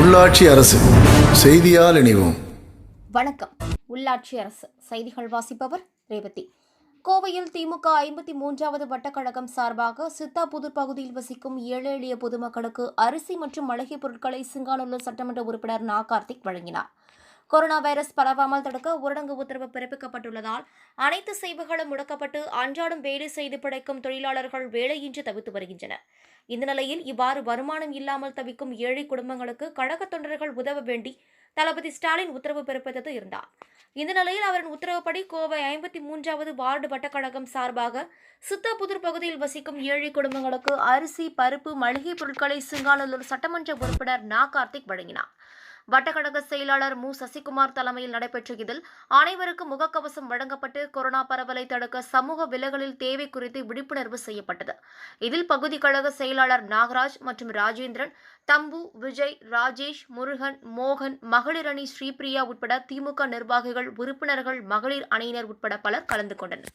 உள்ளாட்சி அரசு செய்தியால் இணைவோம். வணக்கம். உள்ளாட்சி அரசு செய்திகள் வாசிப்பவர் ரேவதி. கோவையில் திமுக ஐம்பத்தி மூன்றாவது வட்டக்கழகம் சார்பாக சித்தாபுதூர் பகுதியில் வசிக்கும் ஏழை எளிய பொதுமக்களுக்கு அரிசி மற்றும் மளிகை பொருட்களை சிங்காநல்லூர் சட்டமன்ற உறுப்பினர் நா. கார்த்திக் வழங்கினார். கொரோனா வைரஸ் பரவாமல் தடுக்க ஊரடங்கு உத்தரவு பிறப்பிக்கப்பட்டுள்ளதால் அனைத்து சேவைகளும் முடக்கப்பட்டு அன்றாடம் வேலை செய்து பிழைக்கும் தொழிலாளர்கள் வேலையின்றி தவித்து வருகின்றனர். இந்த நிலையில் இவ்வாறு வருமானம் இல்லாமல் தவிக்கும் ஏழை குடும்பங்களுக்கு கழக தொண்டர்கள் உதவ வேண்டி தளபதி ஸ்டாலின் உத்தரவு பிறப்பித்தது இருந்தார். இந்த நிலையில் அவரின் உத்தரவுப்படி கோவை ஐம்பத்தி மூன்றாவது வார்டு வட்டக்கழகம் சார்பாக சித்தாபுதூர் பகுதியில் வசிக்கும் ஏழை குடும்பங்களுக்கு அரிசி பருப்பு மளிகை பொருட்களை சிங்காநல்லூர் சட்டமன்ற உறுப்பினர் நா. கார்த்திக் வழங்கினார். வட்டக்கழக செயலாளர் மு. சசிகுமார் தலைமையில் நடைபெற்ற இதில் அனைவருக்கும் முகக்கவசம் வழங்கப்பட்டு கொரோனா பரவலை தடுக்க சமூக விலகலில் தேவை குறித்து விழிப்புணர்வு செய்யப்பட்டது. இதில் பகுதி கழக செயலாளர் நாகராஜ் மற்றும் ராஜேந்திரன் தம்பு விஜய் ராஜேஷ் முருகன் மோகன் மகளிர் அணி ஸ்ரீபிரியா உட்பட திமுக நிர்வாகிகள் உறுப்பினர்கள் மகளிர் அணியினர் உட்பட பலர் கலந்து கொண்டனர்.